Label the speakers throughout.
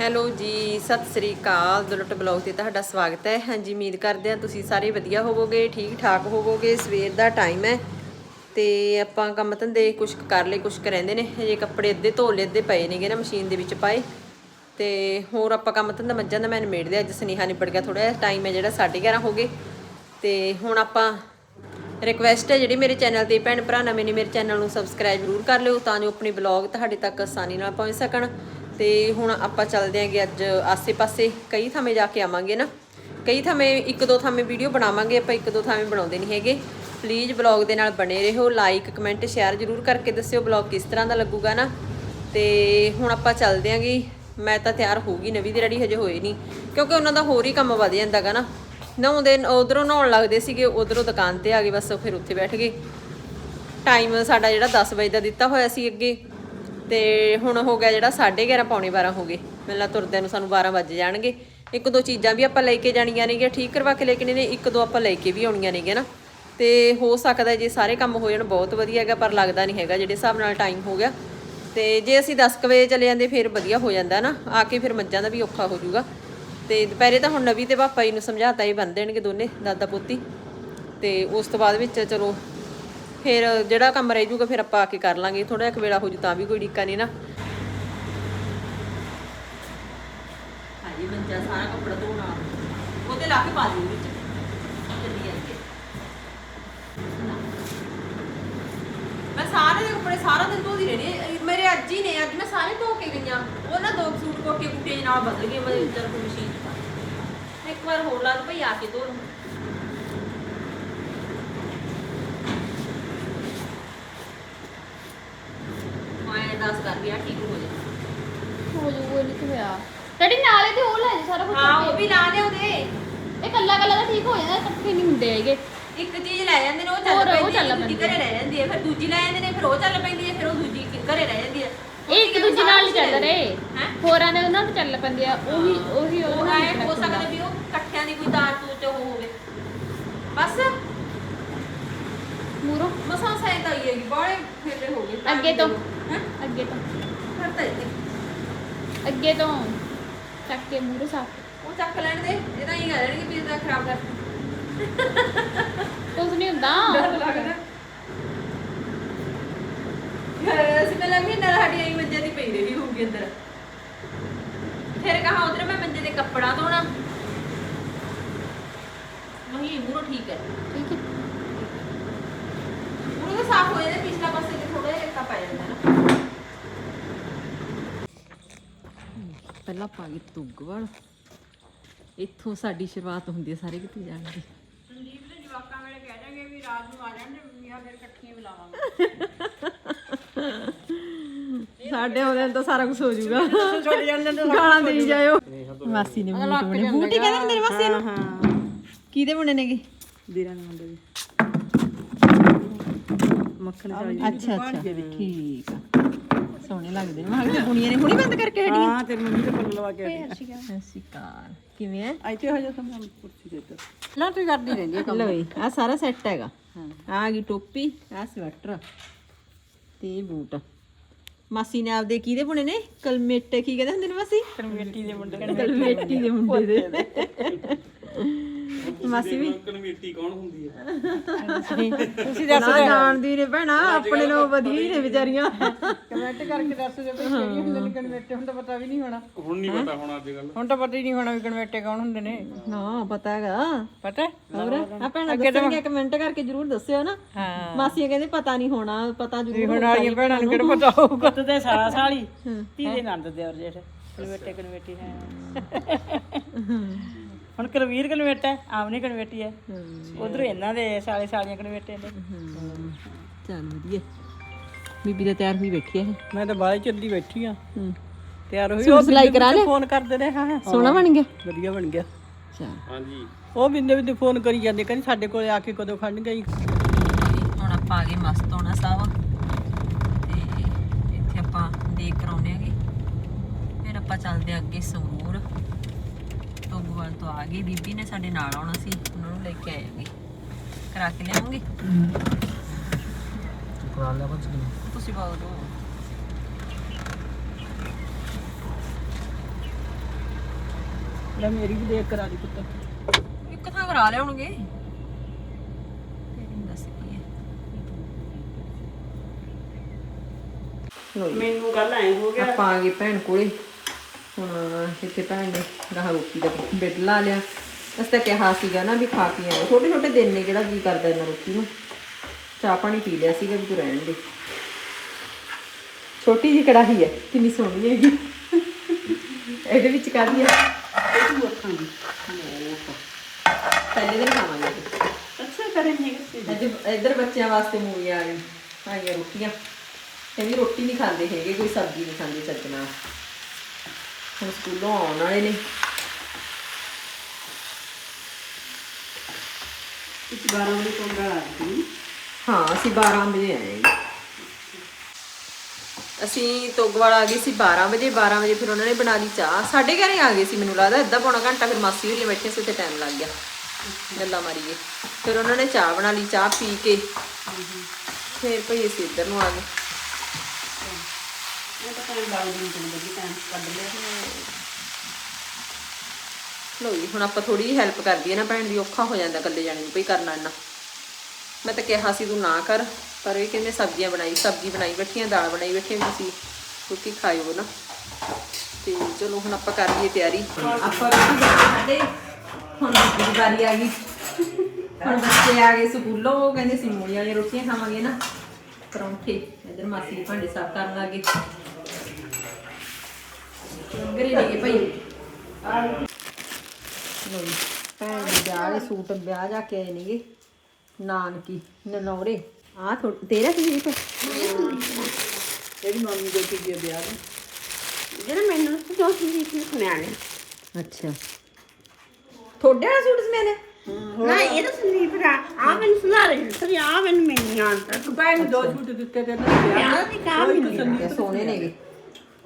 Speaker 1: Hello ਜੀ, ਸਤਿ ਸ੍ਰੀ ਅਕਾਲ। Dulat blog ਤੇ ਤੁਹਾਡਾ ਸਵਾਗਤ ਹੈ। ਹਾਂਜੀ, ਉਮੀਦ ਕਰਦੇ ਹਾਂ ਤੁਸੀਂ ਸਾਰੇ ਵਧੀਆ ਹੋਵੋਗੇ ਠੀਕ ਠਾਕ ਹੋਵੋਗੇ। ਸਵੇਰ ਦਾ ਟਾਈਮ ਹੈ ਤੇ ਆਪਾਂ ਕੰਮ ਧੰਦੇ ਕੁਛ ਕੁ ਕਰ ਲਏ, ਕੁਛ ਕੁ ਰਹਿੰਦੇ ਨੇ। ਹਜੇ ਕੱਪੜੇ ਅੱਧੇ ਧੋ ਲਏ, ਅੱਧੇ ਪਏ ਨੇਗੇ ਨਾ ਮਸ਼ੀਨ ਦੇ ਵਿੱਚ ਪਾਏ। ਤੇ ਹੋਰ ਆਪਾਂ ਕੰਮ ਧੰਦਾ ਮੱਝਾਂ ਦਾ ਮੈਂ ਨਿਬੇੜ ਲਿਆ। ਅੱਜ ਸੁਨੇਹਾ ਨਿਬੜ ਗਿਆ ਥੋੜਾ ਜਿਹਾ ਟਾਈਮ ਹੈ ਜਿਹੜਾ 11:30 ਹੋ ਗਏ। ਤੇ ਹੁਣ ਆਪਾਂ ਰਿਕਵੈਸਟ ਹੈ ਜਿਹੜੀ ਮੇਰੇ ਚੈਨਲ ਤੇ ਭੈਣ ਭਰਾ ਨਵੇਂ ਨੇ, ਮੇਰੇ ਚੈਨਲ ਨੂੰ ਸਬਸਕ੍ਰਾਈਬ ਜ਼ਰੂਰ ਕਰ ਲਿਓ ਤਾਂ ਜੋ ਆਪਣੇ ਬਲੌਗ ਤੁਹਾਡੇ ਤੱਕ ਆਸਾਨੀ ਨਾਲ ਪਹੁੰਚ ਸਕਣ। ਤੇ ਹੁਣ ਆਪਾਂ ਚੱਲਦੇ ਆਂਗੇ ਅੱਜ ਆਸੇ-ਪਾਸੇ। ਕਈ ਥਾਵੇਂ ਜਾ ਕੇ ਆਵਾਂਗੇ ਨਾ। ਕਈ ਥਾਵੇਂ ਇੱਕ ਦੋ ਥਾਵੇਂ ਵੀਡੀਓ ਬਣਾਵਾਂਗੇ, ਆਪਾਂ ਇੱਕ ਦੋ ਥਾਵੇਂ ਬਣਾਉਂਦੇ ਨਹੀਂ ਹੈਗੇ। ਪਲੀਜ਼ ਬਲੌਗ ਦੇ ਨਾਲ ਬਣੇ ਰਹੋ ਲਾਈਕ ਕਮੈਂਟ ਸ਼ੇਅਰ ਜ਼ਰੂਰ ਕਰਕੇ ਦੱਸਿਓ ਬਲੌਗ ਕਿਸ ਤਰ੍ਹਾਂ ਦਾ ਲੱਗੂਗਾ ਨਾ। ਤੇ ਹੁਣ ਆਪਾਂ ਚੱਲਦੇ ਆਂਗੇ। ਮੈਂ ਤਾਂ ਤਿਆਰ ਹੋ ਗਈ, ਨਵੀਂ ਦੀ ਰੈਡੀ ਹਜੇ ਹੋਏ ਨਹੀਂ। ਕਿਉਂਕਿ ਉਹਨਾਂ ਦਾ ਹੋਰ ਹੀ ਕੰਮ ਵਧ ਜਾਂਦਾਗਾ ਨਾ। ਨਹਾਉਂਦੇ ਉਧਰੋਂ ਨਹਾਉਣ ਲੱਗਦੇ ਸੀਗੇ, ਉਧਰੋਂ ਦੁਕਾਨ ਤੇ ਆ ਗਏ ਬਸ, ਫਿਰ ਉੱਥੇ ਬੈਠ ਗਏ। ਟਾਈਮ ਸਾਡਾ ਜਿਹੜਾ 10 ਵਜੇ ਦਾ ਦਿੱਤਾ ਹੋਇਆ ਸੀ ਅੱਗੇ। ਤੇ ਹੁਣ ਹੋ ਗਿਆ ਜਿਹੜਾ 11:30 ਪੌਣੇ 12 ਹੋ ਗਏ। ਮੈਨੂੰ ਤੁਰਦਿਆਂ ਨੂੰ ਸਾਨੂੰ 12 ਵੱਜ ਜਾਣਗੇ। ਇੱਕ ਦੋ ਚੀਜ਼ਾਂ ਵੀ ਆਪਾਂ ਲੈ ਕੇ ਜਾਣੀਆਂ ਨੇਗੀਆਂ, ਠੀਕ ਕਰਵਾ ਕੇ ਲੈ ਕੇ ਨੇ ਇੱਕ ਦੋ ਆਪਾਂ ਲੈ ਕੇ ਵੀ ਆਉਣੀਆਂ ਨੇਗੀਆਂ ਨਾ। ਤੇ ਹੋ ਸਕਦਾ ਜੇ ਸਾਰੇ ਕੰਮ ਹੋ ਜਾਣ, ਬਹੁਤ ਵਧੀਆ ਹੈਗਾ, ਪਰ ਲੱਗਦਾ ਨਹੀਂ ਹੈਗਾ, ਜਿਹੜੇ ਹਿਸਾਬ ਨਾਲ ਟਾਈਮ ਹੋ ਗਿਆ। ਤੇ ਜੇ ਅਸੀਂ 10 ਕੁ ਵਜੇ ਚਲੇ ਜਾਂਦੇ, ਫਿਰ ਵਧੀਆ ਹੋ ਜਾਂਦਾ ਨਾ। ਆ ਕੇ ਫਿਰ ਮੱਝਾਂ ਦਾ ਵੀ ਔਖਾ ਹੋ ਜਾਊਗਾ। ਤੇ ਦੁਪਹਿਰੇ ਤਾਂ ਹੁਣ ਨਵੀਂ ਤੇ ਪਾਪਾ ਜੀ ਨੂੰ ਸਮਝਾਤਾ ਹੀ ਬੰਨ ਦੇਣਗੇ ਦੋਨੇ, ਦਾਦਾ ਪੋਤੀ। ਤੇ ਉਸ ਤੋਂ ਬਾਅਦ ਵਿੱਚ ਚਲੋ ਫਿਰ ਜਿਹੜਾ ਕੰਮ ਰਹਿ ਜਾਊਗਾ, ਫਿਰ ਆਪਾਂ ਆ ਕੇ ਕਰ ਲਾਂਗੇ। ਥੋੜਾ ਜਿਹਾ ਵੇਲਾ ਹੋ ਜੂ ਤਾਂ ਵੀ ਕੋਈ ਡਿੱਕਾ ਨਹੀਂ ਨਾ। ਹਾਂਜੀ, ਮੰਜਾ ਸਾਰਾ ਕੱਪੜਾ ਧੋਣਾ ਉਹਤੇ ਲਾ ਕੇ ਪਾ ਦਿਓ ਵਿੱਚ। ਜਲਦੀ ਆਈਏ ਮੈਂ ਸਾਰੇ ਦੇ ਕੱਪੜੇ ਸਾਰਾ ਦਿਨ ਧੋਦੀ ਰਹਿਣੀ ਮੇਰੇ ਅੱਜ ਹੀ ਨੇ, ਅੱਜ ਮੈਂ ਸਾਰੇ ਧੋ ਕੇ ਗਈਆਂ ਉਹ ਨਾ ਦੋ ਸੂਟ ਕੋਟੇ ਕੁੱਟੇ ਨਾਲ ਬਦਲ ਗਏ ਮੈਂ ਚਲ ਮਸ਼ੀਨ ਚ ਇੱਕ ਵਾਰ ਹੋਰ ਲਾ ਲਓ ਭਈ, ਆ ਕੇ ਧੋ ਲਓ। ਲਿਆ ਠੀਕ ਹੋ ਜਾ।
Speaker 2: ਹੋ ਜੂ ਕੋਈ ਨਹੀਂ ਹੋਇਆ ਡੈਡੀ ਨਾਲੇ ਤੇ ਉਹ ਲੈ ਜਾ ਸਾਰਾ ਕੁਝ
Speaker 1: ਹਾਂ ਉਹ ਵੀ ਲਾ ਲਿਆਉਂਦੇ
Speaker 2: ਇਹ ਕੱਲਾ ਕੱਲਾ ਤਾਂ ਠੀਕ ਹੋ ਜਾਂਦਾ ਇਕੱਠੇ ਨਹੀਂ ਹੁੰਦੇ ਹੈਗੇ।
Speaker 1: ਇੱਕ ਚੀਜ਼ ਲੈ ਜਾਂਦੇ ਨੇ ਉਹ ਚੱਲ
Speaker 2: ਹੋਰ ਉਹ
Speaker 1: ਪੈਂਦੀ ਹੈ
Speaker 2: ਚੱਲ
Speaker 1: ਦੂਜੀ
Speaker 2: ਪੈਂਦੀ
Speaker 1: ਘਰੇ ਰਹਿ ਜਾਂਦੀ ਹੈ ਫਿਰ ਦੂਜੀ ਲੈ ਜਾਂਦੇ ਨੇ ਫਿਰ ਉਹ ਚੱਲ ਪੈਂਦੀ ਹੈ ਫਿਰ ਉਹ ਦੂਜੀ ਘਰੇ ਰਹਿ ਜਾਂਦੀ ਹੈ।
Speaker 2: ਇਹ ਇੱਕ ਦੂਜੇ ਨਾਲ ਹੀ ਚੱਲ ਰਹੇ।
Speaker 1: ਹੈਂ?
Speaker 2: ਹੋਰਾਂ ਦੇ ਉਹਨਾਂ ਤੇ ਚੱਲ ਪੈਂਦੇ ਆ ਉਹੀ ਉਹੀ
Speaker 1: ਉਹ
Speaker 2: ਉਹਨਾਂ
Speaker 1: ਐ ਹੋ ਸਕਦਾ ਵੀ ਉਹ ਇਕੱਠਿਆਂ ਦੀ ਕੋਈ ਤਾਰ ਤੂਰ ਚ ਉਹ ਹੋਵੇ। ਬਸ।
Speaker 2: ਮੂਰੋ।
Speaker 1: ਮਸਾਂ ਸਾਇਦ ਆਈ ਹੈਗੀ ਬਾਹਲੇ ਫੇਲੇ ਹੋ ਗਏ।
Speaker 2: ਅੱਗੇ ਤੋਂ।
Speaker 1: ਹੈਂ?
Speaker 2: ਅੱਗੇ ਤੋਂ।
Speaker 1: ਫਿਰ ਤਾਂ ਇੱਥੇ।
Speaker 2: ਅੱਗੇ ਤੋਂ ਚੱਕ ਕੇ ਮੂਰੋ ਸਾਫ਼
Speaker 1: ਉਹ ਚੱਕ ਲੈਣ ਦੇ ਇਹ ਤਾਂ ਹੀ ਕਹਿ ਦੇਣਗੇ ਵੀ ਇਹਦਾ ਖਰਾਬ ਕਰ।
Speaker 2: ਕੁਝ ਨਹੀਂ ਹੁੰਦਾ।
Speaker 1: ਡਰ ਲੱਗਦਾ। ਯਾਰ ਅਸੀਂ ਪਹਿਲਾਂ ਮਹੀਨਾ ਸਾਡੀ ਆਈ ਮੰਜੇ ਦੀ ਪਈ ਰਹੀ ਹੋਊਗੀ ਅੰਦਰ। ਫਿਰ ਕਹਾ ਉਧਰ ਮੈਂ ਮੰਜੇ ਦੇ ਕੱਪੜਾ ਧੋਣਾ। ਨਹੀਂ ਮੂਰੋ ਠੀਕ ਹੈ।
Speaker 2: ਠੀਕ ਹੈ।
Speaker 1: ਮੂਰੋ ਤਾਂ ਸਾਫ਼ ਹੋ ਜਾਂਦਾ ਪਿਛਲਾ ਪਾਸੇ ਤੇ ਥੋੜਾ ਰੇਤਾ ਪੈ ਜਾਂਦਾ ਨਾ ਪਹਿਲਾਂ ਪਾ ਗਈ ਤੁਗਵਲ ਇੱਥੋਂ ਸਾਡੀ ਸ਼ੁਰੂਆਤ ਹੁੰਦੀ ਹੈ ਸਾਰੇ ਕਿਤੇ ਜਾਣ ਦੀ।
Speaker 3: ਸੰਦੀਪ ਦੇ ਜਵਾਕਾਂ ਵੇਲੇ ਕਹਿ ਦਾਂਗੇ ਵੀ ਰਾਤ ਨੂੰ ਆ ਜਾਣ ਤੇ ਮੀਆਂ ਫਿਰ ਇਕੱਠੀਆਂ ਬੁਲਾਵਾਂਗੇ
Speaker 1: ਸਾਡੇ ਆਉਂਦੇ ਤਾਂ ਸਾਰਾ ਕੁਝ ਹੋ ਜਾਊਗਾ।
Speaker 3: ਛੋੜ ਜਾਂਦੇ ਨੇ
Speaker 1: ਗਾਲਾਂ ਦੇਈ ਜਾਇਓ। ਮਾਸੀ ਨੇ ਬੂਟ ਕਹਿੰਦੇ ਹੁੰਦੇ ਨੇ ਮਾਸੀ ਨੂੰ ਕਿਹਦੇ ਬਣੇ ਨੇਗੇ?
Speaker 3: ਵੀਰਾਂ ਦੇ ਮੁੰਡੇ ਦੀ। ਮੱਖਣ ਚਾਲੀ
Speaker 1: ਅੱਛਾ ਅੱਛਾ। ਠੀਕ ਆ। ਸੋਹਣੇ ਲੱਗਦੇ ਨੇ। ਮੈਂ ਕਿਹਾ ਬੁਣੀਆਂ ਨੇ ਹੁਣੀ ਬੰਦ ਕਰਕੇ ਹਟੀ।
Speaker 3: ਹਾਂ ਤੇ ਮੰਮੀ ਦੇ ਪੱਲੇ ਲਵਾ ਕੇ ਆਈ
Speaker 1: ਸਤਿ ਸ਼੍ਰੀ ਅਕਾਲ। ਕਿਵੇਂ ਹੈ
Speaker 3: ਇੱਥੇ ਹੋ ਜਾ ਸਮਾਂ ਕੁਰਸੀ ਦੇ ਉੱਤੇ ਨਾ ਤੂੰ ਕਰਦੀ ਰਹਿੰਦੀ ਹੈ
Speaker 1: ਲਓ ਜੀ ਆ ਸਾਰਾ ਸੈੱਟ ਹੈਗਾ। ਆ ਗਈ ਟੋਪੀ ਆ ਸਵੈਟਰ ਤੇ ਬੂਟ। ਮਾਸੀ ਨੇ ਆਪਦੇ ਕਿਹਦੇ ਬੁਣੇ ਨੇ? ਕਲਮੇਟੇ ਕੀ ਕਹਿੰਦੇ ਹੁੰਦੇ ਨੇ ਮਾਸੀ?
Speaker 3: ਕਨਵੇਟੀ ਦੇ ਮੁੰਡੇ
Speaker 1: ਕਲਮੇਟੀ ਦੇ ਮੁੰਡੇ ਦੇ। ਮਾਸੀ ਵੀ।
Speaker 4: ਕਨਵੀਟੀ ਕੌਣ ਹੁੰਦੀ ਹੈ
Speaker 3: ਤੁਸੀਂ
Speaker 1: ਨਾ ਜਾਣਦੀ ਨੇ ਭੈਣਾ ਆਪਣੇ ਨੂੰ ਵਧੀਆ ਹੀ ਨੇ ਵਿਚਾਰੀਆਂ।
Speaker 3: ਕਮੈਂਟ ਕਰਕੇ ਦੱਸ ਦਿਓ ਵੀ ਕਿਹੜੀ ਹੁੰਦੇ ਨੇ ਕਨਵੇਟੇ ਹੁਣ ਤਾਂ ਪਤਾ ਵੀ ਨਹੀਂ ਹੋਣਾ।
Speaker 4: ਹੁਣ ਨਹੀਂ ਪਤਾ ਹੁਣ ਅੱਜ ਕੱਲ
Speaker 3: ਹੁਣ ਤਾਂ ਪਤਾ ਹੀ ਨਹੀਂ ਹੋਣਾ ਵੀ ਕਨਵੇਟੇ ਕੌਣ ਹੁੰਦੇ ਨੇ।
Speaker 1: ਨਾ ਪਤਾ ਹੈਗਾ।
Speaker 3: ਪਤਾ?
Speaker 1: ਹੋਰ? ਆ ਭੈਣਾ ਦੱਸਣਗੇ ਕਮੈਂਟ ਕਰਕੇ ਜਰੂਰ ਦੱਸਿਓ ਨਾ।
Speaker 3: ਹਾਂ।
Speaker 1: ਮਾਸੀਆਂ ਕਹਿੰਦੇ ਪਤਾ ਨਹੀਂ ਹੋਣਾ ਪਤਾ ਜਰੂਰ
Speaker 3: ਹੁਣ ਵਾਲੀਆਂ ਭੈਣਾਂ ਨੂੰ ਕਿਹੜਾ ਪਤਾ ਹੋਊਗਾ। ਤੂੰ ਤੇ ਸਾਲਾ ਸਾਲੀ ਧੀ ਦੇ ਨੰਦ ਦੇ ਔਰ ਜੇਠ ਕਨਵੇਟੇ ਕਨਵੇਟੀ ਹੈ। ਹੁਣ ਕਰਵੀਰ ਕਨਵੇਟਾ ਹੈ ਆਮਨੀ ਕਨਵੇਟੀ ਹੈ। ਉਧਰ ਇਹਨਾਂ ਦੇ ਸਾਲੇ ਸਾਲੀਆਂ ਕਨਵੇਟੇ ਨੇ।
Speaker 1: ਚੱਲ ਵਧੀਆ। ਬੀਬੀ ਤਾਂ ਤਿਆਰ ਹੋਈ ਬੈਠੀ ਹੈ
Speaker 3: ਮੈਂ ਤਾਂ ਬਾਹਰ ਚੱਲੀ ਬੈਠੀ ਆ
Speaker 1: ਹੂੰ।
Speaker 3: ਤਿਆਰ ਹੋਈ
Speaker 1: ਸੂਟ ਸਿਲਾਈ ਕਰਾ ਲਿਆ
Speaker 3: ਫੋਨ ਕਰਦੇ ਨੇ ਹਾਂ ਹਾਂ।
Speaker 1: ਸੋਹਣਾ ਬਣ ਗਿਆ?
Speaker 3: ਵਧੀਆ ਬਣ ਗਿਆ।
Speaker 1: ਚੱਲ।
Speaker 4: ਹਾਂਜੀ।
Speaker 3: ਉਹ ਬਿੰਦੇ ਬਿੰਦੇ ਫੋਨ ਕਰੀ ਜਾਂਦੇ ਕਹਿੰਦੇ ਸਾਡੇ ਕੋਲੇ ਆ ਕੇ ਕਦੋਂ ਖੰਡ ਗਈ?
Speaker 1: ਹੁਣ ਆਪਾਂ ਆ ਗਏ ਮਸਤੋਣਾ ਸਾਹਿਬ। ਤੇ ਇੱਥੇ ਆਪਾਂ ਦੇਖ ਕਰਾਉਨੇ ਆਗੇ ਫਿਰ ਆਪਾਂ ਚੱਲਦੇ ਆ ਅੱਗੇ ਸੰਗਰੂਰ। ਤੋਗਵਾਲ ਤੋਂ ਆ ਗਈ ਬੀਬੀ ਨੇ ਸਾਡੇ ਨਾਲ ਆਉਣਾ ਸੀ ਉਹਨਾਂ ਨੂੰ ਲੈ ਕੇ ਆਏਗੇ ਕਰਾ ਕੇ ਲਿਆਉਂਗੇ?
Speaker 4: ਕਰਾ ਲਿਆ ਬਸ
Speaker 1: ਤੁਸੀਂ ਬਾਉ ਦੋ।
Speaker 3: ਲੈ ਮੇਰੀ ਵੀ ਦੇਖ ਕਰਾ ਦੀ ਪੁੱਤ।
Speaker 1: ਇੱਕ ਥਾਂ ਕਰਾ ਲਿਆਉਣਗੇ
Speaker 3: ਮੈਨੂੰ ਗੱਲ ਐ ਹੋ ਗਿਆ।
Speaker 1: ਆਪਾਂ ਆ ਗਏ ਭੈਣ ਕੋਲੇ। ਹੁਣ ਇੱਥੇ ਭੈਣ ਨੇ ਗਾਹ ਰੋਟੀ ਦਾ ਬਿੱਡ ਲਾ ਲਿਆ। ਅਸੀਂ ਤਾਂ ਕਿਹਾ ਸੀਗਾ ਨਾ ਵੀ ਖਾ ਕੇ ਆਓ ਛੋਟੇ ਛੋਟੇ ਦਿਨ ਨੇ ਕਿਹੜਾ ਜੀ ਕਰਦਾ ਇਹਨਾਂ ਰੋਟੀ ਨੂੰ। ਚਾਹ ਪਾਣੀ ਪੀ ਲਿਆ ਸੀਗਾ ਵੀ ਤੂੰ ਰਹਿਣ ਦੇ ਛੋਟੀ ਜੀ ਕੜਾਹੀ ਹੈ ਕਿੰਨੀ ਸੋਹਣੀ ਹੈਗੀ। ਇਹਦੇ ਵਿੱਚ ਕਾਹਦੀ ਹੈ?
Speaker 3: ਤੂੰ ਅੱਖਾਂਗੀ
Speaker 1: ਪਹਿਲੇ ਦਿਨ ਖਾਵਾਂਗੇ।
Speaker 3: ਅੱਛਾ ਕਰੇ ਨਹੀਂ ਕਿਸੇ
Speaker 1: ਅੱਜ ਇੱਧਰ ਬੱਚਿਆਂ ਵਾਸਤੇ ਮੂਲੀਆਂ ਆ ਗਈ ਆਈਆਂ ਰੋਟੀਆਂ ਕਹਿੰਦੀ ਰੋਟੀ ਨਹੀਂ ਖਾਂਦੇ ਹੈਗੇ ਕੋਈ ਸਬਜ਼ੀ ਨਹੀਂ ਖਾਂਦੇ ਚੱਜਣਾ ਹੁਣ ਸਕੂਲੋਂ ਆਉਣ ਵਾਲੇ ਨੇ
Speaker 3: ਇਸ 12 ਵਜੇ ਤੋਂ ਗਾ ਆਈ
Speaker 1: ਹਾਂ ਅਸੀਂ 12 ਵਜੇ ਆਏ ਜੀ। ਅਸੀਂ ਤੋਗਵਾਲ ਆ ਗਏ ਸੀ 12 ਵਜੇ 12 ਵਜੇ ਫਿਰ ਉਹਨਾਂ ਨੇ ਬਣਾ ਲਈ ਚਾਹ। ਸਾਡੇ ਘਰੇ ਆ ਗਏ ਸੀ ਮੈਨੂੰ ਲੱਗਦਾ ਅੱਧਾ ਪੌਣਾ ਘੰਟਾ ਫਿਰ ਮਾਸੀ ਹੋਰੀ ਬੈਠੇ ਸੀ ਤੇ ਟਾਈਮ ਲੱਗ ਗਿਆ। ਗੱਲਾਂ ਮਾਰੀਏ। ਫਿਰ ਉਹਨਾਂ ਨੇ ਚਾਹ ਬਣਾ ਲਈ ਚਾਹ ਪੀ ਕੇ। ਫਿਰ ਭਈ ਅਸੀਂ ਇੱਧਰ ਨੂੰ ਆ ਗਏ।
Speaker 3: ਮੈਂ ਤਾਂ ਟਾਈਮ ਲਾ ਦਿੰਦੀ ਹਾਂ ਬੱਜੀ ਟਾਈਮ ਕੱਢ ਲਿਆ।
Speaker 1: ਲੋ ਜੀ ਹੁਣ ਆਪਾਂ ਥੋੜੀ ਜਿਹੀ ਹੈਲਪ ਕਰਦੀ ਹੈ ਨਾ ਭੈਣ ਦੀ ਔਖਾ ਹੋ ਜਾਂਦਾ ਇਕੱਲੇ ਜਾਣੇ ਨੂੰ ਭਈ ਕਰਨਾ ਇੰਨਾ। ਮੈਂ ਤਾਂ ਕਿਹਾ ਸੀ ਤੂੰ ਨਾ ਕਰ ਪਰ ਇਹ ਕਹਿੰਦੇ ਸਬਜ਼ੀਆਂ ਬਣਾਈ ਸਬਜ਼ੀ ਬਣਾਈ ਬੈਠੀਆਂ ਦਾਲ ਬਣਾਈ ਬੈਠੀਆਂ ਤੁਸੀਂ ਰੋਟੀ ਖਾਇਓ ਨਾ। ਤੇ ਚਲੋ ਹੁਣ ਆਪਾਂ ਕਰ ਲਈਏ ਤਿਆਰੀ। ਆਪਾਂ ਰੋਟੀ ਬਣਾ ਸਾਡੇ। ਹੁਣ ਦੂਜੀ ਦੀ ਵਾਰੀ ਆ ਗਈ। ਹੁਣ ਬੱਚੇ ਆ ਗਏ ਸਕੂਲੋਂ ਉਹ ਕਹਿੰਦੇ ਸੀ ਮੂਲੀਆਂ ਵਾਲੀਆਂ ਰੋਟੀਆਂ ਖਾਵਾਂਗੇ ਨਾ। ਪਰੌਂਠੇ ਇਧਰ ਮਾਸੀ ਦੇ ਭਾਂਡੇ ਸਾਫ਼ ਕਰਨ ਲੱਗੇ ਗਰੀ ਨਹੀਂ ਭਾਈ ਲੋ ਭੈਣ ਦੇ ਵਿਆਹ ਦੇ ਸੂਟ ਵਿਆਹ ਜਾ ਕੇ ਆਏ ਨੇਗੇ। ਨਾਨਕੀ ਨਨੌਰੇ। ਆ ਤੇਰਾ ਕੀ ਤੇ
Speaker 3: ਜਿਹੜੀ ਮੰਮੀ ਦੇ ਕੇ ਵਿਆਹ ਨੂੰ?
Speaker 2: ਜਿਹੜਾ ਮੈਨੂੰ ਜੋ ਸੀ ਸੀ ਸੁਣਿਆ ਨੇ।
Speaker 1: ਅੱਛਾ। ਤੁਹਾਡੇ ਵਾਲਾ ਸੂਟ ਸਮੇਂ ਨੇ?
Speaker 2: ਨਾ ਇਹ ਤਾਂ ਸੰਦੀਪ ਦਾ ਆ। ਮੈਨੂੰ ਸੁਣਾ ਰਹੀ ਸੀ ਆ ਮੈਨੂੰ ਨਹੀਂ ਆਉਂਦਾ।
Speaker 3: ਭੈਣ ਦੋ ਝੂਟ ਦਿੱਤੇ ਤੇ ਨਾ ਵਿਆਹ
Speaker 2: ਦੀ ਕਾਹ ਨਹੀਂ
Speaker 1: ਸੋਹਣੇ ਨੇਗੇ।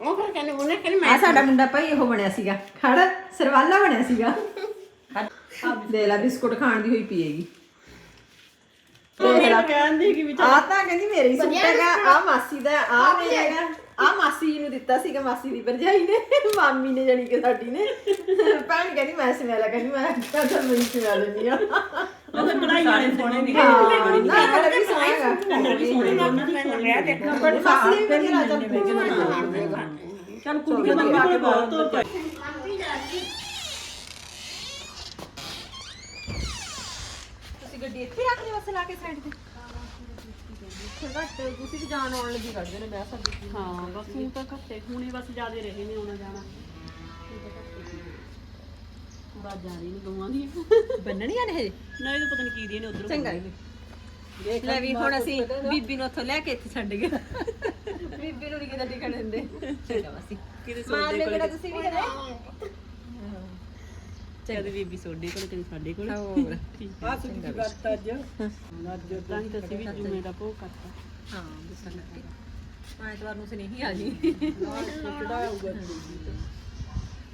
Speaker 2: ਉਹ ਫਿਰ ਕਹਿੰਦੇ ਉਹਨੇ ਕਹਿੰਦੇ
Speaker 1: ਆ ਸਾਡਾ ਮੁੰਡਾ ਭਾਈ ਇਹੋ ਬਣਿਆ ਸੀਗਾ। ਖੜ ਸਰਵਾਲਾ ਬਣਿਆ ਸੀਗਾ। ਦੇ ਲੈ ਬਿਸਕੁਟ ਖਾਣ ਦੀ ਹੋਈ ਪੀਏਗੀ। ਦੇਖ ਲੈ।
Speaker 3: ਕਹਿੰਦੀ ਕਿ
Speaker 1: ਆ ਤਾਂ ਕਹਿੰਦੀ ਮੇਰੇ ਹੀ ਸੂਟ ਹੈਗਾ ਆ ਮਾਸੀ ਦਾ ਆ ਮੇਰਾ ਹੈਗਾ। ਆ ਮਾਸੀ ਜੀ ਨੂੰ ਦਿੱਤਾ ਸੀਗਾ ਮਾਸੀ ਦੀ ਭਰਜਾਈ ਨੇ ਮਾਮੀ ਨੇ ਜਾਨੀ ਕਿ ਸਾਡੀ ਨੇ। ਭੈਣ ਕਹਿੰਦੀ ਮੈਂ ਸਮੈਲਾ ਕਹਿੰਦੀ ਮੈਂ ਮੈਂ ਸਮੈਲ ਆ।
Speaker 3: ਉਹ ਤਾਂ ਵਾਲੇ ਸੋਹਣੇ ਨਹੀਂ
Speaker 1: ਹਾਂ ਨਾ ਕਲਰ ਵੀ ਸੋਹਣਾ ਹੈਗਾ।
Speaker 2: ਸੁਣਿਆ
Speaker 1: ਪਰ ਮਾਸੀ ਵੀ ਵਧੀਆ ਰਾਜਾ
Speaker 3: ਚੱਲ ਕੁੜੀਆਂ ਦਾ ਪਾ ਕੇ ਬਹੁਤ ਤੋਂ
Speaker 1: ਤੁਸੀਂ ਗੱਡੀ ਇੱਥੇ ਰੱਖ ਲਈ ਬਸ ਲਾ ਕੇ ਸਾਈਡ ਤੇ। ਫਿਰ ਘੱਟ ਤੁਸੀਂ ਵੀ ਜਾਣ ਆਉਣ ਲੱਗੀ ਕਰਦੇ ਨੇ ਵਿਆਹ ਸਾਡੀ
Speaker 3: ਹਾਂ ਬਸ ਹੁਣ ਤਾਂ ਘੱਟੇ ਹੁਣੇ ਬਸ ਜਿਆਦੇ ਰਹੇ ਨੇ ਆਉਣਾ ਜਾਣਾ। ਬਾਜ ਜਾ ਰਹੀ ਨੇ ਗਵਾਂ ਦੀ
Speaker 1: ਬੰਨਣੀਆਂ ਨੇ ਹਜੇ?
Speaker 3: ਨਾ ਇਹ ਤਾਂ ਪਤਾ ਨਹੀਂ ਕੀ ਦੀ ਨੇ ਉਧਰ
Speaker 1: ਚੰਗਾ। ਲੈ ਵੀ ਹੁਣ ਅਸੀਂ ਬੀਬੀ ਨੂੰ ਉੱਥੋਂ ਲੈ ਕੇ ਇੱਥੇ ਛੱਡ ਗਏ। ਬੀਬੀ ਨੂੰ ਨਹੀਂ ਕਿਤੇ ਟਿਕਣ ਦਿੰਦੇ। ਚੰਗਾ ਵਾਸੀ
Speaker 3: ਕਿਤੇ
Speaker 1: ਮਾਰ ਲੈ ਕਿਹੜਾ ਤੁਸੀਂ ਵੀ ਕਦੇ
Speaker 3: ਬੀਬੀ ਸੋਡੇ ਕੋਲ ਤੇ ਸਾਡੇ ਕੋਲ।
Speaker 1: ਹੋਰ।
Speaker 3: ਆ ਸੁਣੀ ਦੀ ਗੱਲ ਅੱਜ? ਅੱਜ ਤਾਂ ਹੀ ਤਾਂ ਅਸੀਂ ਵੀ ਜੁਮੇ ਦਾ ਭੋਗ ਕਰਤਾ।
Speaker 1: ਹਾਂ ਦੱਸਣ ਲੱਗੇ। ਐਤਵਾਰ ਨੂੰ ਸਨੇਹੀ ਆ ਜੀ
Speaker 3: ਚੜਾਊਗਾ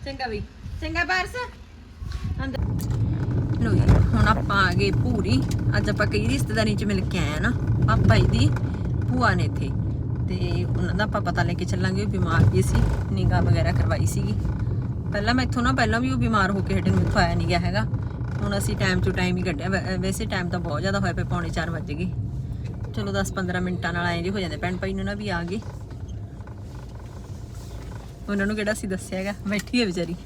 Speaker 1: ਚੰਗਾ ਵੀ। ਚੰਗਾ ਪਾਰਸ ਅੰਦਰ। ਲੋ ਜੀ ਹੁਣ ਆਪਾਂ ਆ ਗਏ ਪੂਰੀ। ਅੱਜ ਆਪਾਂ ਕਈ ਰਿਸ਼ਤੇਦਾਰੀ ਚ ਮਿਲ ਕੇ ਆਏ ਆ ਨਾ। ਪਾਪਾ ਜੀ ਦੀ ਭੂਆ ਨੇ ਇੱਥੇ। ਤੇ ਉਹਨਾਂ ਦਾ ਆਪਾਂ ਪਤਾ ਲੈ ਕੇ ਚੱਲਾਂਗੇ ਉਹ ਬਿਮਾਰ ਵੀ ਸੀ ਨਿਗਾ ਵਗੈਰਾ ਕਰਵਾਈ ਸੀਗੀ। ਪਹਿਲਾਂ ਮੈਂ ਇੱਥੋਂ ਨਾ ਪਹਿਲਾਂ ਵੀ ਉਹ ਬਿਮਾਰ ਹੋ ਕੇ ਹਟੇ ਨੂੰ ਆਇਆ ਨਹੀਂ ਗਿਆ ਹੈਗਾ। ਹੁਣ ਅਸੀਂ ਟਾਈਮ ਟੂ ਟਾਈਮ ਹੀ ਕੱਢਿਆ। ਵੈਸੇ ਟਾਈਮ ਤਾਂ ਬਹੁਤ ਜ਼ਿਆਦਾ ਹੋਇਆ ਪਿਆ ਪੌਣੇ 4 ਵਜ ਗਏ। ਚਲੋ 10-15 ਮਿੰਟਾਂ ਨਾਲ ਆਏ ਜੇ ਹੋ ਜਾਂਦੇ। ਭੈਣ ਭਾਈ ਨੂੰ ਨਾ ਵੀ ਆ ਗਏ। ਉਹਨਾਂ ਨੂੰ ਕਿਹੜਾ ਸੀ ਦੱਸਿਆ ਹੈਗਾ? ਬੈਠੀ ਹੈ ਵਿਚਾਰੀ।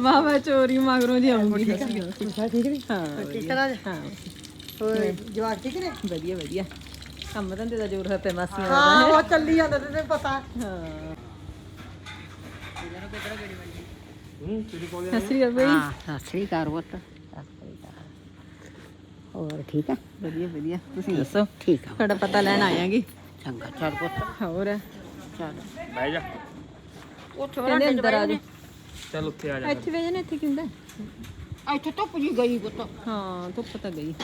Speaker 1: ਵਾਵਾ ਚੋਰੀ ਮਗਰੋਂ ਦੀ ਆਉਂਗੀ ਠੀਕ ਹੈ? ਹਾਂ। ਠੀਕ ਹੈ ਹਾਂ। ਹੋਰ ਜਵਾਬ ਠੀਕ ਨੇ? ਵਧੀਆ ਵਧੀਆ। ਕੰਮ ਧੰਦੇ ਦਾ ਜ਼ੋਰ ਹੈ ਪੈ ਮਾਸੀਆਂ ਦਾ। ਹਾਂ ਉਹ ਚੱਲੀ ਜਾਂਦਾ ਤੇ ਪਤਾ। ਹਾਂ।
Speaker 4: ਹੂੰ ਤੇਰੇ ਕੋਲ
Speaker 1: ਸਸਰੀ ਆ ਬਈ
Speaker 5: ਸਤਿ ਸ੍ਰੀ ਅਕਾਲ ਪੁੱਤ। ਸਤਿ ਸ੍ਰੀ ਅਕਾਲ। ਹੋਰ ਠੀਕ ਆ?
Speaker 1: ਵਧੀਆ ਵਧੀਆ। ਤੁਸੀਂ ਦੱਸੋ?
Speaker 5: ਠੀਕ ਆ।
Speaker 1: ਤੁਹਾਡਾ ਪਤਾ ਲੈਣ ਆਇਆਂਗੇ
Speaker 5: ਚੰਗਾ ਚੱਲ ਪੁੱਤ।
Speaker 1: ਹੋਰ?
Speaker 5: ਚੱਲ।
Speaker 4: ਬਹਿ ਜਾ।
Speaker 1: ਕਹਿੰਦੇ ਅੰਦਰ ਆ ਜਾ
Speaker 4: ਚੱਲ ਉੱਥੇ ਆ ਜਾ।
Speaker 1: ਇੱਥੇ ਵੇਜ ਨੇ ਇੱਥੇ ਕਿੰਦਾ?
Speaker 5: ਇੱਥੇ ਧੁੱਪ ਜੀ ਗਈ ਪੁੱਤ।
Speaker 1: ਹਾਂ ਧੁੱਪ ਤਾਂ ਗਈ।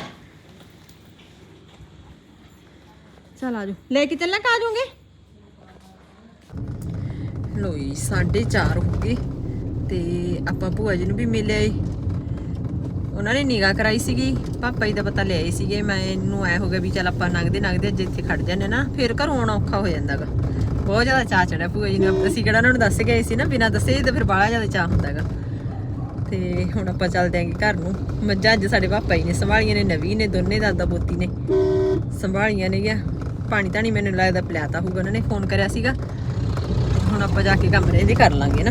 Speaker 1: ਚਲ ਆਜੋ ਲੈ ਕੇ ਚੱਲਾਂ ਕਾ ਜਾਓਗੇ? ਲੋਈ 4:30 ਹੋ ਗਏ ਤੇ ਆਪਾਂ ਭੂਆ ਜੀ ਨੂੰ ਵੀ ਮਿਲ ਆਏ। ਉਹਨਾਂ ਨੇ ਨਿਗਾਹ ਕਰਾਈ ਸੀਗੀ, ਪਾਪਾ ਜੀ ਦਾ ਪਤਾ ਲਿਆਏ ਸੀਗੇ ਮੈਨੂੰ ਐ ਹੋ ਗਿਆ ਵੀ ਚੱਲ ਆਪਾਂ ਨਗਦੇ ਨਗਦੇ ਅੱਜ ਖੜ ਜਾਂਦੇ ਨਾ, ਫਿਰ ਘਰੋਂ ਆਉਣਾ ਔਖਾ ਹੋ ਜਾਂਦਾਗਾ। ਬਹੁਤ ਜ਼ਿਆਦਾ ਚਾਹ ਚੜਿਆ ਭੂਆ ਜੀ ਨੂੰ ਅਸੀਂ ਕਿਹੜਾ ਉਹਨਾਂ ਨੂੰ ਦੱਸ ਗਏ ਸੀ ਨਾ, ਬਿਨਾਂ ਦੱਸੇ ਤੇ ਫਿਰ ਬਾਹਲਾ ਜ਼ਿਆਦਾ ਚਾਹ ਹੁੰਦਾਗਾ ਤੇ ਹੁਣ ਆਪਾਂ ਚੱਲਦੇ ਆਂਗੇ ਘਰ ਨੂੰ। ਮੱਝਾਂ ਅੱਜ ਸਾਡੇ ਪਾਪਾ ਜੀ ਨੇ ਸੰਭਾਲੀਆਂ ਨੇ, ਨਵੀਂ ਨੇ, ਦੋਨੇ ਦਾਦਾ ਪੋਤੀ ਨੇ। ਸੰਭਾਲੀਆਂ ਨੇ ਗਿਆ ਪਾਣੀ ਤਾਂ ਨਹੀਂ ਮੈਨੂੰ ਲੱਗਦਾ ਪਿਲਾਤਾ ਹੋਊਗਾ। ਉਹਨਾਂ ਨੇ ਫੋਨ ਕਰਿਆ ਸੀਗਾ। ਹੁਣ ਆਪਾਂ ਜਾ ਕੇ ਕਮਰੇ ਇਹਦੇ ਕਰ ਲਾਂਗੇ ਨਾ।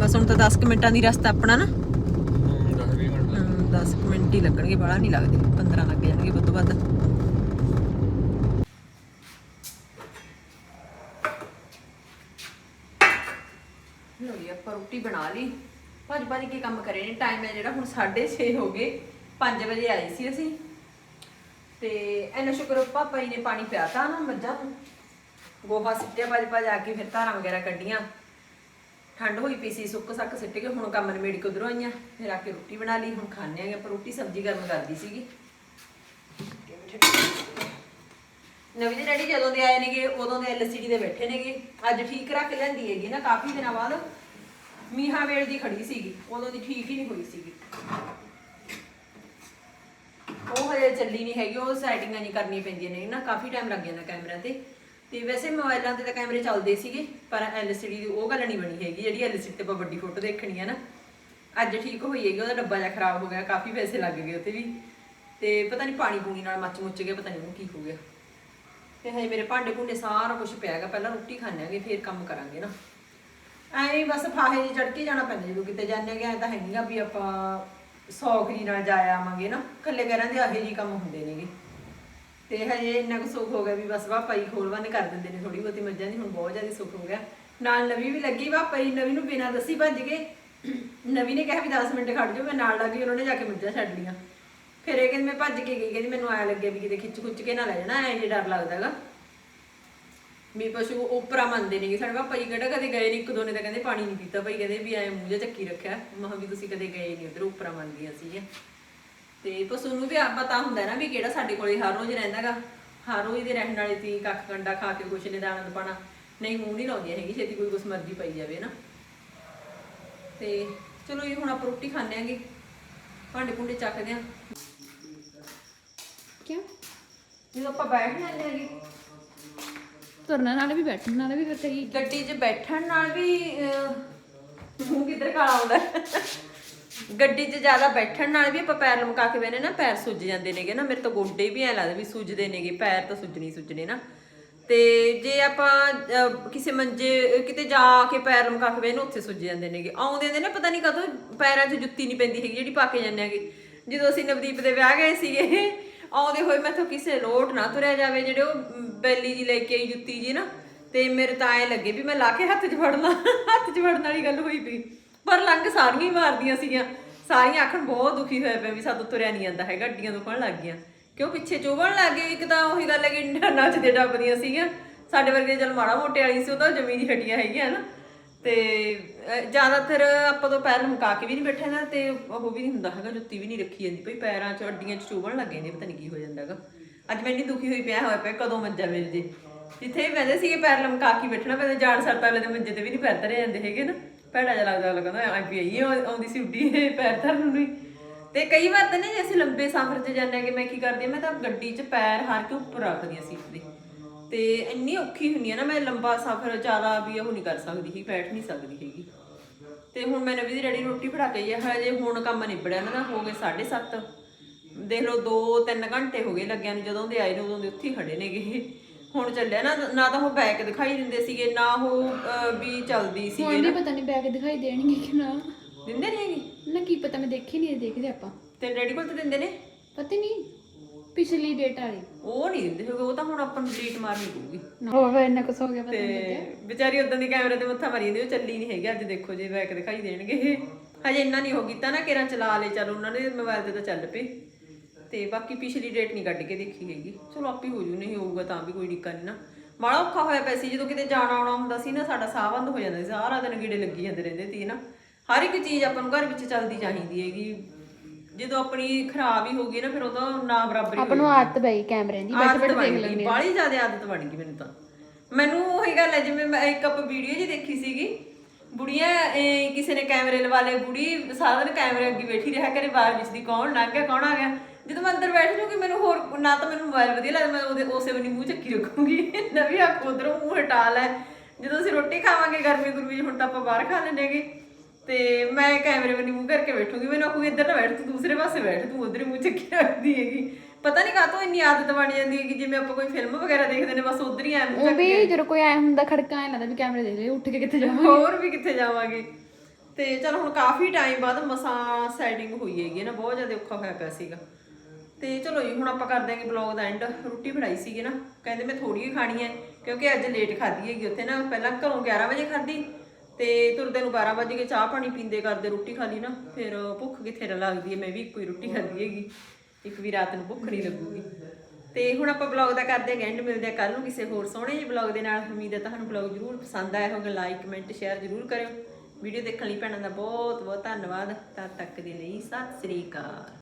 Speaker 1: ਬਸ ਹੁਣ ਤਾਂ 10 ਕੁ ਮਿੰਟਾਂ ਦੀ ਰਸਤਾ ਆਪਣਾ ਨਾ।
Speaker 4: 10 20 ਮਿੰਟ
Speaker 1: 10 ਮਿੰਟ ਹੀ ਲੱਗਣਗੇ ਬਾਹਲਾ ਨਹੀਂ ਲੱਗਦੇ। 15 ਲੱਗ ਜਾਣਗੇ ਵੱਧ ਤੋਂ ਵੱਧ। ਲੋ ਜੀ ਆਪਾਂ ਰੋਟੀ ਬਣਾ ਲਈ। ਭੱਜ ਭੱਜ ਕੇ ਕੰਮ ਕਰੇ ਨੇ। ਟਾਈਮ ਹੈ ਜਿਹੜਾ ਹੁਣ 6:30 ਹੋ ਗਏ। 5 ਵਜੇ ਆਏ ਸੀ ਅਸੀਂ। ਤੇ ਐਨਾ ਸ਼ੁਕਰ ਪਾਪਾ ਜੀ ਨੇ ਪਾਣੀ ਪਿਆਤਾ ਨਾ ਮੱਝਾਂ ਨੂੰ। ਗੋਹਾ ਸਿੱਟਿਆ, ਭੱਜ ਭੱਜ ਆ ਕੇ ਫਿਰ ਧਾਰਾਂ ਵਗੈਰਾ ਕੱਢੀਆਂ। ਠੰਡ ਹੋਈ ਪਈ ਸੀ, ਸੁੱਕ ਸੱਕ ਸਿੱਟ ਕੇ ਹੁਣ ਕੰਮ ਨਿਬੇੜ ਕੇ ਉਧਰੋਂ ਆਈਆਂ। ਫਿਰ ਆ ਕੇ ਰੋਟੀ ਬਣਾ ਲਈ, ਹੁਣ ਖਾਣੇ ਆਂਗੇ ਆਪਾਂ ਰੋਟੀ, ਸਬਜ਼ੀ ਗਰਮ ਕਰਦੀ ਸੀਗੀ। ਨਵੀਂ ਦੇ ਡੈਡੀ ਜਦੋਂ ਦੇ ਆਏ ਨੇਗੇ, ਉਦੋਂ ਦੇ ਐਲਸੀਡੀ ਦੇ ਬੈਠੇ ਨੇਗੇ। ਅੱਜ ਠੀਕ ਰੱਖ ਲੈਂਦੀ ਹੈਗੀ ਨਾ, ਕਾਫੀ ਦਿਨਾਂ ਬਾਅਦ। ਮੀਹਾਂ ਵੇਲ ਦੀ ਖੜੀ ਸੀਗੀ, ਉਦੋਂ ਦੀ ਠੀਕ ਹੀ ਨਹੀਂ ਹੋਈ ਸੀਗੀ। ਉਹ ਹਜੇ ਚੱਲੀ ਨਹੀਂ ਹੈਗੀ, ਉਹ ਸੈਟਿੰਗਾਂ ਨਹੀਂ ਕਰਨੀਆਂ ਪੈਂਦੀਆਂ ਨੇ ਨਾ ਕਾਫੀ ਟਾਈਮ ਲੱਗ ਜਾਂਦਾ ਕੈਮਰਿਆਂ ਤੇ। ਤੇ ਵੈਸੇ ਮੋਬਾਈਲਾਂ ਤੇ ਤਾਂ ਕੈਮਰੇ ਚੱਲਦੇ ਸੀਗੇ, ਪਰ LCD ਦੀ ਉਹ ਗੱਲ ਨਹੀਂ ਬਣੀ ਹੈਗੀ, ਜਿਹੜੀ LCD ਤੇ ਆਪਾਂ ਵੱਡੀ ਫੋਟੋ ਦੇਖਣੀ ਹੈ ਨਾ। ਅੱਜ ਠੀਕ ਹੋਈ ਹੈਗੀ, ਉਹਦਾ ਡੱਬਾ ਜਿਹਾ ਖਰਾਬ ਹੋ ਗਿਆ, ਕਾਫੀ ਪੈਸੇ ਲੱਗ ਗਏ ਉੱਤੇ ਵੀ। ਤੇ ਪਤਾ ਨਹੀਂ ਪਾਣੀ ਪੂਣੀ ਨਾਲ ਮੱਚ ਮੁੱਚ ਗਿਆ, ਪਤਾ ਨਹੀਂ ਉਹਨੂੰ ਕੀ ਹੋ ਗਿਆ। ਤੇ ਹਜੇ ਮੇਰੇ ਭਾਂਡੇ ਭੁੰਡੇ ਸਾਰਾ ਕੁਝ ਪਿਆ ਹੈਗਾ, ਪਹਿਲਾਂ ਰੋਟੀ ਖਾਣੇ ਆਂਗੇ, ਫਿਰ ਕੰਮ ਕਰਾਂਗੇ ਨਾ। ਐਵੇਂ ਹੀ ਬਸ ਫਾਹੇ ਜੀ ਚੜ ਕੇ ਜਾਣਾ ਪੈਂਦਾ, ਜਦੋਂ ਕਿਤੇ ਜਾਂਦੇ ਆਂਗੇ ਐ ਤਾਂ ਹੈ ਨਹੀਂਗਾ ਵੀ ਆਪਾਂ ਸੌਖਰੀ ਨਾਲ ਜਾ ਆਵਾਂਗੇ ਨਾ, ਇਕੱਲੇ ਘਰਾਂ ਦੇ ਆਹੇ ਜੀ ਕੰਮ ਹੁੰਦੇ ਨੇਗੇ। ਤੇ ਹਜੇ ਇੰਨਾ ਕੁ ਸੁੱਖ ਹੋ ਗਿਆ ਵੀ ਬਸ ਪਾਪਾ ਜੀ ਖੋਲਵਨ ਕਰ ਦਿੰਦੇ ਨੇ ਥੋੜੀ ਬਹੁਤੀ ਮੱਝਾਂ ਦੀ ਹੁਣ ਬਹੁਤ ਜ਼ਿਆਦਾ ਸੁੱਖ ਹੋ ਗਿਆ। ਨਾਲ ਨਵੀਂ ਵੀ ਲੱਗੀ ਪਾਪਾ ਜੀ ਨਵੀਂ ਨੂੰ ਬਿਨਾਂ ਦੱਸੀ ਭੱਜ ਗਏ ਨਵੀਂ ਨੇ ਕਿਹਾ ਵੀ 10 ਮਿੰਟ ਖੜ ਜਾਓ, ਮੈਂ ਨਾਲ ਲੱਗ ਗਈ, ਉਹਨਾਂ ਨੇ ਜਾ ਕੇ ਮੱਝਾਂ ਛੱਡ ਲੀਆਂ ਫਿਰ ਇਹ ਕਹਿੰਦੀ ਮੈਂ ਭੱਜ ਕੇ ਗਈ, ਕਹਿੰਦੀ ਮੈਨੂੰ ਆਇਆ ਲੱਗਿਆ ਵੀ ਕਿਤੇ ਖਿੱਚ ਖੁੱਚ ਕੇ ਨਾ ਲੈ ਜਾਣਾ, ਐਂ ਜੇ ਡਰ ਲੱਗਦਾਗਾ ਵੀ ਪਸ਼ੂ ਉਪਰਾ ਮੰਨਦੇ ਨੇਗੇ। ਸਾਡੇ ਪਾਪਾ ਜੀ ਕਿਹੜਾ ਕਦੇ ਗਏ ਨਹੀਂ ਇੱਕ ਦੋ ਨੇ ਤਾਂ ਕਹਿੰਦੇ ਪਾਣੀ ਨਹੀਂ ਪੀਤਾ। ਭਾਈ ਕਹਿੰਦੇ ਵੀ ਐ ਮੂੰਹ ਜਿਹਾ ਚੱਕੀ ਰੱਖਿਆ। ਮੈਂ ਕਿਹਾ ਵੀ ਤੁਸੀਂ ਕਦੇ ਗਏ ਨਹੀਂ ਉਧਰ ਉਪਰਾ ਮੰਨਦੀਆਂ ਸੀਗੀਆਂ ਤੇ ਪਸ਼ੂ ਨੂੰ ਵੀ ਪਤਾ ਹੁੰਦਾ ਨਾ ਵੀ ਕਿਹੜਾ ਸਾਡੇ ਕੋਲੇ ਹਰ ਰੋਜ਼ ਰਹਿੰਦਾਗਾ। ਹਰ ਰੋਜ਼ ਦੇ ਰਹਿਣ ਵਾਲੇ ਤੀ ਕੱਖ ਕੰਡਾ ਖਾ ਕੇ ਕੁਛ ਨੇ ਦਾਣਾ ਪਾਣਾ ਨਹੀਂ ਮੂੰਹ ਨਹੀਂ ਲਾਉਂਦੀਆਂ ਹੈਗੀ ਛੇਤੀ ਕੋਈ ਕੁਛ ਮਰਜ਼ੀ ਪਈ ਜਾਵੇ ਨਾ। ਤੇ ਚਲੋ ਇਹ ਹੁਣ ਆਪਾਂ ਰੋਟੀ ਖਾਣੇ ਆਂਗੇ। ਭਾਂਡੇ ਭੁੰਡੇ ਚੱਕਦੇ ਆਂ।
Speaker 6: ਕਿਉਂ?
Speaker 1: ਜਦੋਂ ਆਪਾਂ ਬੈਠ ਜਾਂਦੇ ਆਂਗੇ
Speaker 6: ਤੁਰਨ ਨਾਲ ਵੀ ਬੈਠਣ ਨਾਲ ਵੀ ਫਿਰ ਕਈ
Speaker 1: ਗੱਡੀ 'ਚ ਬੈਠਣ ਨਾਲ ਵੀ ਅਹ, ਮੂੰਹ ਕਿੱਧਰ ਕਾਲਾ ਆਉਂਦਾ ਹੈ। ਗੱਡੀ 'ਚ ਜ਼ਿਆਦਾ ਬੈਠਣ ਨਾਲ ਵੀ ਆਪਾਂ ਪੈਰ ਲਮਕਾ ਕੇ ਬੈਨੇ ਨਾ ਪੈਰ ਸੁੱਜ ਜਾਂਦੇ ਨੇਗੇ ਨਾ ਮੇਰੇ ਤਾਂ ਗੋਡੇ ਵੀ ਐ ਲੱਗਦਾ ਵੀ ਸੁੱਜਦੇ ਨੇਗੇ ਪੈਰ ਤਾਂ ਸੁੱਜਣੀ ਸੁੱਜਣੇ ਨਾ। ਤੇ ਜੇ ਆਪਾਂ ਅਹ, ਕਿਸੇ ਮੰਜੇ ਅਹ, ਕਿਤੇ ਜਾ ਕੇ ਪੈਰ ਲਮਕਾ ਕੇ ਬੈਨੇ ਉੱਥੇ ਸੁੱਜ ਜਾਂਦੇ ਨੇਗੇ। ਆਉਂਦੇ ਨੇ ਨਾ ਪਤਾ ਨਹੀਂ ਕਦੋਂ ਪੈਰਾਂ 'ਚ ਜੁੱਤੀ ਨਹੀਂ ਪੈਂਦੀ ਹੈਗੀ ਜਿਹੜੀ ਪਾ ਕੇ ਜਾਂਦੇ ਆਗੇ ਜਦੋਂ ਅਸੀਂ ਨਵਦੀਪ ਦੇ ਵਿਆਹ ਗਏ ਸੀਗੇ ਆਉਂਦੇ ਹੋਏ ਮੈਥੋਂ ਕਿਸੇ ਲੋਟ ਨਾ ਤੁਰਿਆ ਜਾਵੇ, ਜਿਹੜੇ ਉਹ ਬੈਲੀ ਜੀ ਲੈ ਕੇ ਆਈ ਜੁੱਤੀ ਜੀ ਨਾ, ਤੇ ਮੇਰੇ ਤਾਂ ਐ ਲੱਗੇ ਵੀ ਮੈਂ ਲਾ ਕੇ ਹੱਥ 'ਚ ਫੜਨਾ, ਹੱਥ 'ਚ ਫੜਨ ਵਾਲੀ ਗੱਲ ਹੋਈ ਪਈ। ਪਰ ਲੰਗ ਸਾਰੀਆਂ ਹੀ ਮਾਰਦੀਆਂ ਸੀਗੀਆਂ। ਸਾਰੀਆਂ ਆਖਣ ਬਹੁਤ ਦੁਖੀ ਹੋਇਆ ਪਿਆ ਵੀ ਸਾਤੋਂ ਤੁਰਿਆ ਨਹੀਂ ਜਾਂਦਾ ਹੈਗਾ, ਅੱਡੀਆਂ ਦੁਖਣ ਲੱਗ ਗਈਆਂ। ਕਿਉਂ ਪਿੱਛੇ ਚੋਵਣ ਲੱਗ ਗਏ, ਇੱਕ ਤਾਂ ਉਹੀ ਗੱਲ ਹੈ ਕਿ ਨੱਚਦੇ ਡੱਬਦੀਆਂ ਸੀਗੀਆਂ। ਸਾਡੇ ਵਰਗੇ ਚਲ ਮਾੜਾ ਮੋਟੇ ਵਾਲੀ ਸੀ ਉਹ ਤਾਂ ਜ਼ਮੀਨ ਹੀ ਹੱਡੀਆਂ ਹੈਗੀਆਂ ਨਾ? ਤੇ ਅਹ, ਜ਼ਿਆਦਾਤਰ ਆਪਾਂ ਤੋਂ ਪੈਰ ਲਮਕਾ ਕੇ ਵੀ ਨਹੀਂ ਬੈਠੇ ਨਾ ਤੇ ਉਹ ਵੀ ਨਹੀਂ ਹੁੰਦਾ ਹੈਗਾ ਜੁੱਤੀ ਵੀ ਨਹੀਂ ਰੱਖੀ ਜਾਂਦੀ ਭਈ ਪੈਰਾਂ 'ਚ ਅੱਡੀਆਂ 'ਚ ਚੁਭਣ ਲੱਗ ਜਾਂਦੇ ਪਤਾ ਨਹੀਂ ਕੀ ਹੋ ਜਾਂਦਾ ਹੈਗਾ। ਅੱਜ ਮੈਂ ਇੰਨੀ ਦੁਖੀ ਹੋਈ ਪਿਆ ਹੋਇਆ ਪਿਆ ਕਦੋਂ ਮੰਜਾ ਮਿਲ ਜੇ। ਜਿੱਥੇ ਵੀ ਬਹਿੰਦੇ ਸੀਗੇ ਪੈਰ ਲਮਕਾ ਕੇ ਬੈਠਣਾ ਪੈਂਦਾ ਜਾਣ ਸਰਤਾ ਵਾਲੇ ਦੇ ਮੰਜੇ ਤੇ ਵੀ ਨਹੀਂ ਪੈਰ ਧਰੇ ਜਾਂਦੇ ਹੈਗੇ ਨਾ। ਭੈੜਾ ਜਿਹਾ ਲੱਗਦਾ ਲੱਗਦਾ ਆਈ ਪਈ ਆਈ ਆਉਂਦੀ ਸੀ ਉੱਡੀ ਇਹ ਪੈਰ ਧਰਨ ਨੂੰ ਹੀ। ਤੇ ਕਈ ਵਾਰ ਤਾਂ ਨੇ ਜੇ ਅਸੀਂ ਲੰਬੇ ਸਫ਼ਰ 'ਚ ਜਾਂਦੇ ਹਾਂ ਕਿ ਮੈਂ ਕੀ ਕਰਦੀ ਹਾਂ ਮੈਂ ਤਾਂ ਗੱਡੀ 'ਚ ਪੈਰ ਹਾਰ ਕੇ ਉੱਪਰ ਰੱਖਦੀ ਹਾਂ ਸੀਟ ਦੇ ਤੇ ਇੰਨੀ ਔਖੀ ਹੁੰਦੀ ਆ ਨਾ ਮੈਂ ਲੰਬਾ ਸਫ਼ਰ ਜ਼ਿਆਦਾ ਵੀ ਉਹ ਨਹੀਂ ਕਰ ਸਕਦੀ ਸੀ ਬੈਠ ਨਹੀਂ ਸਕਦੀ ਹੈਗੀ ਤੇ ਹੁਣ ਮੈਂ ਨਵੀਂ ਦੀ ਡੈਡੀ ਰੋਟੀ ਫੜਾ ਕੇ ਆਈ ਆ ਹਜੇ ਹੁਣ ਕੰਮ ਨਿਬੜਿਆ ਦਾ ਹੋ ਗਏ 7:30 ਦੇਖ ਲਓ 2-3 ਘੰਟੇ ਹੋ ਗਏ ਲੱਗਿਆ ਨੂੰ ਜਦੋਂ ਦੇ ਆਏ ਨੇ ਉਦੋਂ ਦੇ ਉੱਥੇ ਹੀ ਖੜੇ ਨੇਗੇ। ਹੁਣ ਚੱਲਿਆ ਨਾ ਨਾ ਤਾਂ ਉਹ ਬੈਕ ਦਿਖਾਈ ਦਿੰਦੇ ਸੀਗੇ ਨਾ ਉਹ ਵੀ ਚੱਲਦੀ
Speaker 6: ਹੁਣ
Speaker 1: ਸੀਗੇ
Speaker 6: ਵੀ
Speaker 1: ਨਾ।
Speaker 6: ਪਤਾ ਨਹੀਂ ਬੈਗ ਦਿਖਾਈ ਦੇਣਗੇ ਕਿ ਨਾ।
Speaker 1: ਦਿੰਦੇ ਨਹੀਂ ਹੈਗੇ?
Speaker 6: ਨਾ ਕੀ ਪਤਾ ਮੈਂ ਦੇਖੀ ਨਹੀਂ ਦੇਖਦੇ ਆਪਾਂ।
Speaker 1: ਤੇ ਡੈਡੀ ਕੋਲ ਤਾਂ ਦਿੰਦੇ ਨੇ?
Speaker 6: ਪਤਾ ਨਹੀਂ ਪਿਛਲੀ ਡੇਟ ਵਾਲੀ।
Speaker 1: ਉਹ ਨਹੀਂ ਦਿੰਦੇ ਹੋਗੇ ਉਹ ਤਾਂ ਹੁਣ ਆਪਾਂ ਨੂੰ ਡਿਲੀਟ ਮਾਰਨੀ ਪਊਗੀ।
Speaker 6: ਹੋਵੇ ਇੰਨਾ ਕੁਛ ਹੋ ਗਿਆ ਪਤਾ ਨਹੀਂ
Speaker 1: ਤੇ ਵਿਚਾਰੀ ਉਦੋਂ ਦੀ ਕੈਮਰੇ ਤੇ ਮੱਥਾ ਮਾਰੀ ਜਾਂਦੀ ਉਹ ਚੱਲੀ ਨਹੀਂ ਹੈਗੀ ਅੱਜ ਦੇਖੋ ਜੇ ਬੈਕ ਦਿਖਾਈ ਦੇਣਗੇ। ਹਜੇ ਇੰਨਾ ਨਹੀਂ ਹੋ ਕੀਤਾ ਨਾ ਕਿਰਾਂ ਚਲਾ ਲੇ ਚਲ ਉਹਨਾਂ ਦੇ ਮੋਬਾਈਲ ਤੇ ਤਾਂ ਚੱਲ ਪਏ। ਤੇ ਬਾਕੀ ਪਿਛਲੀ ਡੇਟ ਨਹੀਂ ਕੱਢ ਕੇ ਦੇਖੀ ਹੈਗੀ। ਚਲੋ ਆਪੇ ਹੋ ਜੂ ਨਹੀਂ ਹੋਊਗਾ ਤਾਂ ਵੀ ਕੋਈ ਦਿੱਕਤ ਨਹੀਂ ਨਾ। ਮਾੜਾ ਔਖਾ ਹੋਇਆ ਪਿਆ ਸੀ ਜਦੋਂ ਕਿਤੇ ਜਾਣਾ ਆਉਣਾ ਹੁੰਦਾ ਸੀ ਨਾ ਸਾਡਾ ਸਾਹ ਬੰਦ ਹੋ ਜਾਂਦਾ ਸੀ ਸਾਰਾ ਦਿਨ ਗੀੜੇ ਲੱਗੀ ਜਾਂਦੇ ਰਹਿੰਦੇ ਸੀ ਨਾ। ਹਰ ਇੱਕ ਚੀਜ਼ ਆਪਾਂ ਨੂੰ ਘਰ ਵਿੱਚ ਚੱਲਦੀ ਚਾਹੀਦੀ ਹੈਗੀ। ਜਦੋਂ ਆਪਣੀ ਖਰਾਬ ਹੀ ਹੋ ਗਈ ਨਾ ਫਿਰ ਉਹ ਤਾਂ ਨਾ ਬਰਾਬਰੀ
Speaker 6: ਆਪਾਂ ਨੂੰ ਆਦਤ ਪਈ ਕੈਮਰੇ ਦੀ ਬੈਠ ਬੈਠ ਦੇਖ ਲੈਂਦੇ
Speaker 1: ਬਾਹਲੀ ਜ਼ਿਆਦਾ ਆਦਤ ਬਣ ਗਈ ਮੈਨੂੰ ਤਾਂ। ਮੈਨੂੰ ਉਹੀ ਗੱਲ ਹੈ ਜਿਵੇਂ ਮੈਂ ਇੱਕ ਆਪ ਵੀਡੀਓ ਜੀ ਦੇਖੀ ਸੀਗੀ। ਬੁੜੀਆਂ ਕਿਸੇ ਨੇ ਕੈਮਰੇ ਲਵਾ ਲਏ ਬੁੜੀ ਸਾਰਾ ਦਿਨ ਕੈਮਰੇ ਅੱਗੇ ਬੈਠੀ ਰਿਹਾ ਕਰੇ ਬਾਹਰ ਵਿੱਚ ਦੀ ਕੌਣ ਲੰਘ ਗਿਆ ਕੌਣ ਆ ਗਿਆ। ਜਦੋਂ ਮੈਂ ਅੰਦਰ ਬੈਠ ਜੂਗੀ ਮੈਨੂੰ ਹੋਰ ਨਾ ਤਾਂ ਮੈਨੂੰ ਮੋਬਾਈਲ ਵਧੀਆ ਲੱਗਦਾ ਮੈਂ ਉਹਦੇ ਉਸੇ ਵਨੀ ਮੂੰਹ ਚੱਕੀ ਰੱਖੂਗੀ। ਨਵੀਂ ਅੱਖ ਉਧਰੋਂ ਮੂੰਹ ਹਟਾ ਲੈ। ਜਦੋਂ ਅਸੀਂ ਰੋਟੀ ਖਾਵਾਂਗੇ ਗਰਮੀ ਗੁਰਮੀ ਹੁਣ ਤਾਂ ਆਪਾਂ ਬਾਹਰ ਖਾ ਲੈਣੇਗੇ ਤੇ ਮੈਂ ਕੈਮਰੇ ਵਨੀ ਮੂੰਹ ਕਰਕੇ ਬੈਠੂਗੀ ਮੈਨੂੰ ਆਖੂਗੀ ਇੱਧਰ ਨਾ ਬੈਠ ਤੂੰ ਦੂਸਰੇ ਪਾਸੇ ਬੈਠ ਤੂੰ ਉਧਰ ਹੀ ਮੂੰਹ ਚੱਕੀ ਰੱਖਦੀ ਹੈਗੀ। ਪਤਾ ਨਹੀਂ ਕਾਹਤੋਂ ਇੰਨੀ ਆਦਤ ਬਣ ਜਾਂਦੀ ਹੈ ਕਿ ਜਿਵੇਂ ਆਪਾਂ ਕੋਈ ਫਿਲਮ ਵਗੈਰਾ ਦੇਖਦੇ ਨੇ ਬਸ ਉਧਰ ਹੀ ਐ ਮੂੰਹ
Speaker 6: ਉਹ ਵੀ ਜਦੋਂ ਕੋਈ ਆਇਆ ਹੁੰਦਾ ਖੜਕਾ ਐ ਲੱਗਦਾ ਵੀ ਕੈਮਰੇ ਦੇਖ ਲੈ ਉੱਠ ਕੇ ਕਿੱਥੇ ਜਾਵਾਂ
Speaker 1: ਹੋਰ ਵੀ ਕਿੱਥੇ ਜਾਵਾਂਗੇ। ਤੇ ਚਲ ਹੁਣ ਕਾਫੀ ਟਾਈਮ ਬਾਅਦ ਮਸਾਂ ਸੈਟਿੰਗ ਹੋਈ ਹੈਗੀ ਨਾ ਬਹੁਤ ਜ਼ਿਆਦਾ ਔਖਾ ਹੋਇਆ ਪਿਆ ਸੀਗਾ। ਤੇ ਚਲੋ ਜੀ ਹੁਣ ਆਪਾਂ ਕਰ ਦਿਆਂਗੇ ਬਲੌਗ ਦਾ ਐਂਡ ਰੋਟੀ ਬਣਾਈ ਸੀਗੀ ਨਾ ਕਹਿੰਦੇ ਮੈਂ ਥੋੜੀ ਹੀ ਖਾਣੀ ਹੈ ਕਿਉਂਕਿ ਅੱਜ ਲੇਟ ਖਾਧੀ ਹੈਗੀ ਉੱਥੇ ਨਾ ਪਹਿਲਾਂ ਘਰੋਂ 11 ਵਜੇ ਖਾਧੀ ਤੇ ਤੁਰਦੇ ਨੂੰ 12 ਵਜੇ ਕੇ ਚਾਹ ਪਾਣੀ ਪੀਂਦੇ ਕਰਦੇ ਰੋਟੀ ਖਾ ਲਈ ਨਾ, ਫਿਰ ਭੁੱਖ ਕਿੱਥੇ ਨਾ ਲੱਗਦੀ ਹੈ, ਮੈਂ ਵੀ ਇੱਕੋ ਹੀ ਰੋਟੀ ਖਾਂਦੀ ਹੈਗੀ, ਇੱਕ ਵੀ ਰਾਤ ਨੂੰ ਭੁੱਖ ਨਹੀਂ ਲੱਗੂਗੀ। ਤੇ ਹੁਣ ਆਪਾਂ ਬਲੌਗ ਦਾ ਕਰਦੇ ਹਾਂ ਐਂਡ ਮਿਲਦੇ ਆ ਕੱਲ ਨੂੰ ਕਿਸੇ ਹੋਰ ਸੋਹਣੇ ਜਿਹੇ ਬਲੌਗ ਦੇ ਨਾਲ, ਉਮੀਦ ਹੈ ਤੁਹਾਨੂੰ ਬਲੌਗ ਜ਼ਰੂਰ ਪਸੰਦ ਆਇਆ ਹੋਵੇਗਾ ਲਾਈਕ ਕਮੈਂਟ ਸ਼ੇਅਰ ਜ਼ਰੂਰ ਕਰਿਓ। ਵੀਡੀਓ ਦੇਖਣ ਲਈ ਭੈਣਾਂ ਦਾ ਬਹੁਤ ਬਹੁਤ ਧੰਨਵਾਦ, ਤਦ ਤੱਕ ਦੇ ਲਈ ਸਤਿ ਸ੍ਰੀ ਅਕਾਲ।